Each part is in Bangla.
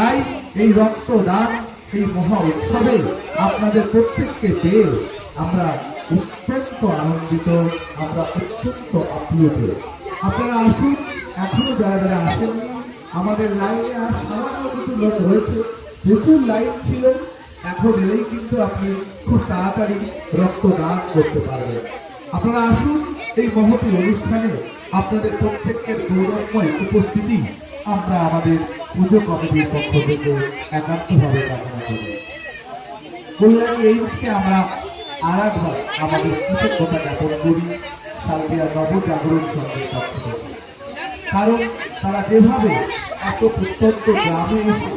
তাই এই রক্তদান, এই মহা উৎসবে আপনাদের প্রত্যেককে পেয়ে আমরা অত্যন্ত আনন্দিত, আমরা অত্যন্ত আপ্লুত। আপনারা আসুন, এখনও যারা যারা আসেননি আমাদের লাইনে আর সামান্য কিছু লোক রয়েছে, প্রচুর লাইন ছিল, এখন এলেই কিন্তু আপনি খুব তাড়াতাড়ি রক্তদান করতে পারবেন। আপনারা আসুন, এই মহতি অনুষ্ঠানে আপনাদের প্রত্যেকের গৌরবময় উপস্থিতি, আমরা আমাদের পুজো কমিটির পক্ষ থেকে একান্তভাবে কামনা করি। কল্যাণী এইমসকে আমরা আর একবার আমাদের কৃতজ্ঞতা জ্ঞাপন করি সালদিয়া নবজাগরণ সংঘের পক্ষ থেকে। কারণ তারা যেভাবে এত প্রত্যন্ত গ্রামে এসে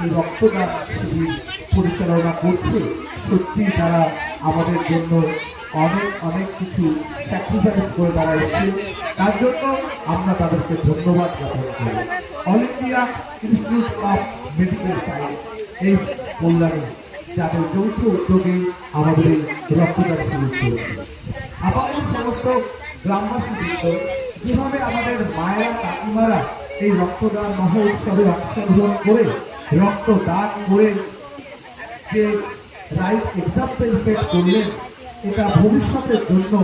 এই রক্তদান শিবির পরিচালনা করছে সত্যি তারা আমাদের জন্য অনেক অনেক কিছু স্যাক্রিফাইস করে তারা এসছে। তার জন্য আমরা তাদেরকে ধন্যবাদ জ্ঞাপন করি। All India Institute of Medical Science এই কল্যাণী যাদের যৌথ উদ্যোগে আমাদের রক্তদান শিবির চলছে আপাতত সমস্ত গ্রামবাসী বৃন্দ, যেভাবে আমাদের মায়েরা, কাকিমারা এই রক্তদান মহ উৎসবে অংশগ্রহণ করে রক্তদান করে যে রাইট এক্সাম্পল সেট করলেন, এটা ভবিষ্যতের জন্য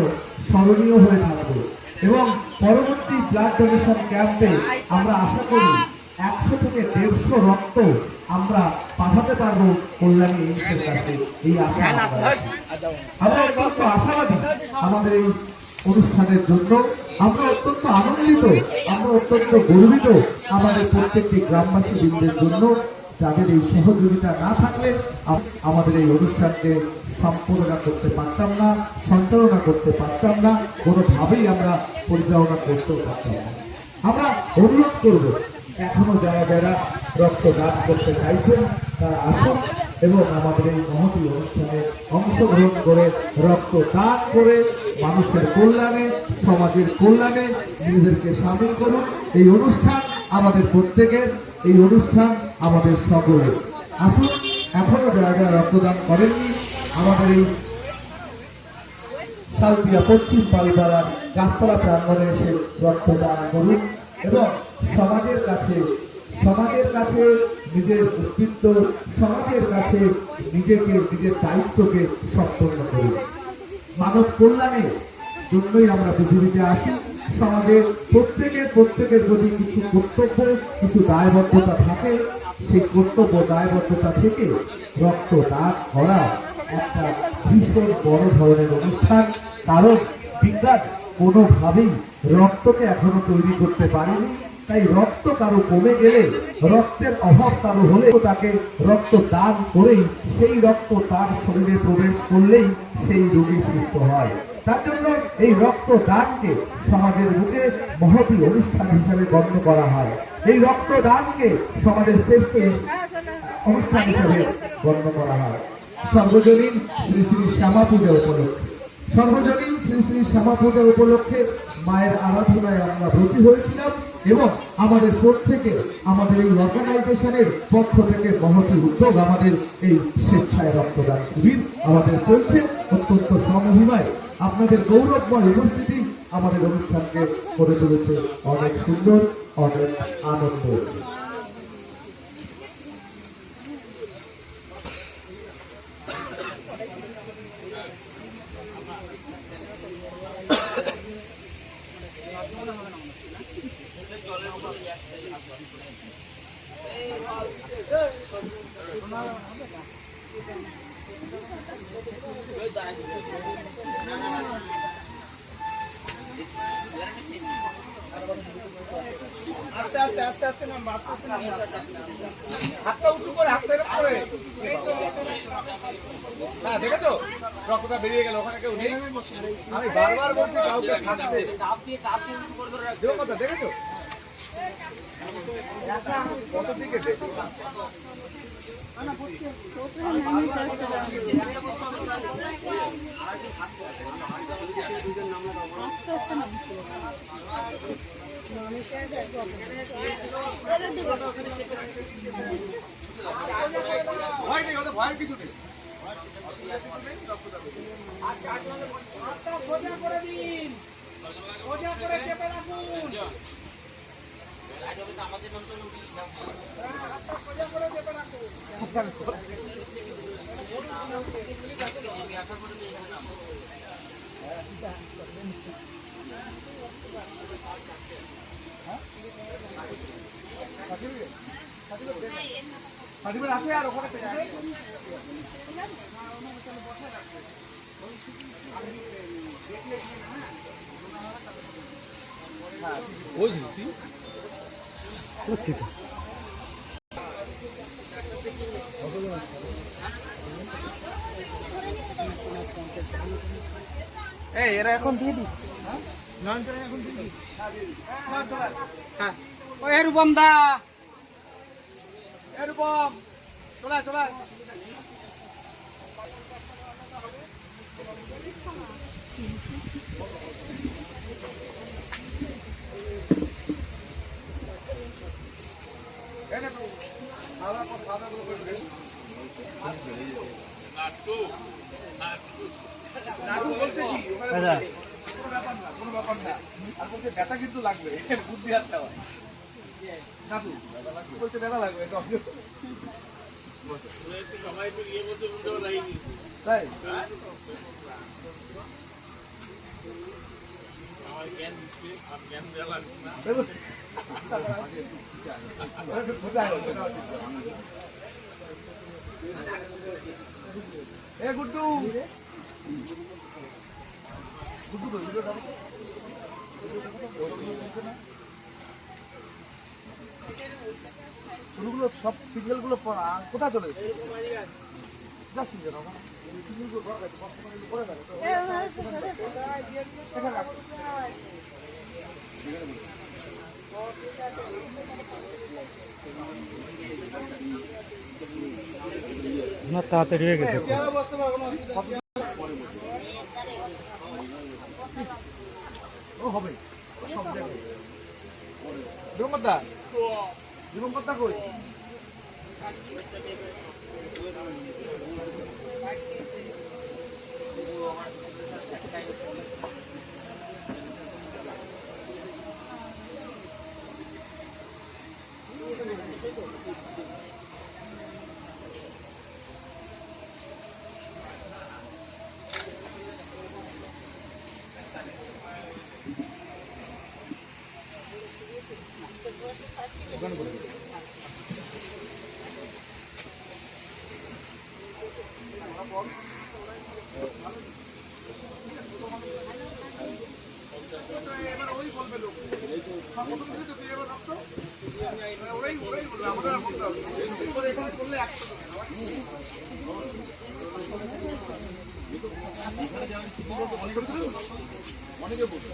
স্মরণীয় হয়ে থাকবে। এবং পরবর্তী ব্লাড ডোনেশন ক্যাম্পে আমরা আশা করি একশো থেকে দেড়শো রক্ত আমরা পাঠাতে পারব কল্যাণী এইমসের কাছে। এই আশা আমরা আমরা অত্যন্ত আশাবাদী আমাদের এই অনুষ্ঠানের জন্য। আমরা অত্যন্ত আনন্দিত আমরা অত্যন্ত গর্বিত আমাদের প্রত্যেকটি গ্রামবাসী বৃন্দের জন্য। যাদের এই সহযোগিতা না থাকলে আমাদের এই অনুষ্ঠানকে সম্পূর্ণতা করতে পারতাম না, সঞ্চালনা করতে পারতাম না, কোনোভাবেই আমরা পরিচালনা করতেও পারতাম না। আমরা অনুরোধ করব, এখনও যারা যারা রক্তদান করতে চাইছেন, তারা আসুন এবং আমাদের এই মহতী অনুষ্ঠানে অংশগ্রহণ করে রক্তদান করে মানুষের কল্যাণে, সমাজের কল্যাণে নিজেদেরকে সামিল করুন। এই অনুষ্ঠান আমাদের প্রত্যেকের এই অনুষ্ঠান আমাদের সকলের। আসুন, এখনও যারা যারা রক্তদান করেননি, আমাদের এই সালপিয়া পশ্চিম পালিপাড়ার গাছতলা প্রাঙ্গণে এসে রক্তদান করুন এবং সমাজের কাছে সমাজের কাছে নিজের অস্তিত্ব, সমাজের কাছে নিজেকে, নিজের দায়িত্বকে সম্পন্ন করুন। মানব কল্যাণের জন্যই আমরা পৃথিবীতে আসি। সমাজের প্রত্যেকের প্রত্যেকের প্রতি কিছু কর্তব্য, কিছু দায়বদ্ধতা থাকে। সেই কর্তব্য, দায়বদ্ধতা থেকে রক্ত দান করা একটা ভীষণ বড় ধরনের অনুষ্ঠান। কারণ বিজ্ঞান কোনোভাবেই রক্তকে এখনও তৈরি করতে পারেনি। তাই রক্ত কারও কমে গেলে, রক্তের অভাব কারও হলে তাকে রক্ত দান করেই সেই রক্ত তার শরীরে প্রবেশ করলেই সেই রোগী সুস্থ হয়। তার জন্য এই রক্ত দানকে সমাজের বুকে মহতী অনুষ্ঠান হিসেবে গণ্য করা হয়। এই রক্তদানকে সমাজের শ্রেষ্ঠ অনুষ্ঠান হিসেবে গণ্য করা হয়। সর্বজনীন শ্রী শ্রী শ্যামা পূজা উপলক্ষে সর্বজনীন শ্রী শ্রী শ্যামা পূজা উপলক্ষে মায়ের আরাধনায় আমরা ভর্তি হয়েছিলাম। এবং আমাদের প্রত্যেকে আমাদের এই অর্গানাইজেশনের পক্ষ থেকে মহতি উদ্যোগ আমাদের এই স্বেচ্ছায় রক্তদান শিবির আমাদের চলছে। অত্যন্ত সমহিমায় আপনাদের গৌরবময় উপস্থিতি আমাদের অনুষ্ঠানকে করে তুলেছে। অনেক সুন্দর, অনেক আনন্দ। আস্তে আস্তে আস্তে আস্তে নাম আস্তে হাতটা উঁচু করে হাতটা এরকম করে। তো, এই তো। হ্যাঁ দেখেছ? রক্তটা বেরিয়ে গেল ওখানে কেউ নেই। আমি বারবার বলছি কাউকে দেবো কথা দেখেছ? দেখো ভয় নেই ওদের ভয়ের কিছু নেই সোজা করে দিন সোজা করে চেপে রাখুন হ্যাঁ, হাতটা সোজা করে দিন এখানে তো। সার্টিফিকেট আছে আর ওখানে এই, এরা এখন দিয়ে দি হ্যাঁ। চলে হ্যাঁ ওই রূপম দা। এরকম চলে চলে এনে তো খাওয়া দাওয়া খাওয়া দাওয়া করে বেশ নাটু বলছে কি ওখানে বলছে, কোনো ব্যাপার না আর বলছে ব্যথা কিন্তু লাগবে বুদ্ধি হাত দেওয়া নাটু বলছে ব্যথা লাগবে তাই এ গুড্ডু। গুড্ডু শুরুগুলো সব সিরিয়ালগুলো কোথায় চলে গেছে? যা সিরিয়াল আমার না তাড়াতাড়ি হয়ে গেছে। হবে। সব জায়গায়। কই এবার ওই বলবে লোক প্রথম দিকে তো তুই এবার রক্ত ওরাই ওরাই বলবে আমাদের আর বলতে হবে এবার এখানে করলে একশো অনেকে বলবে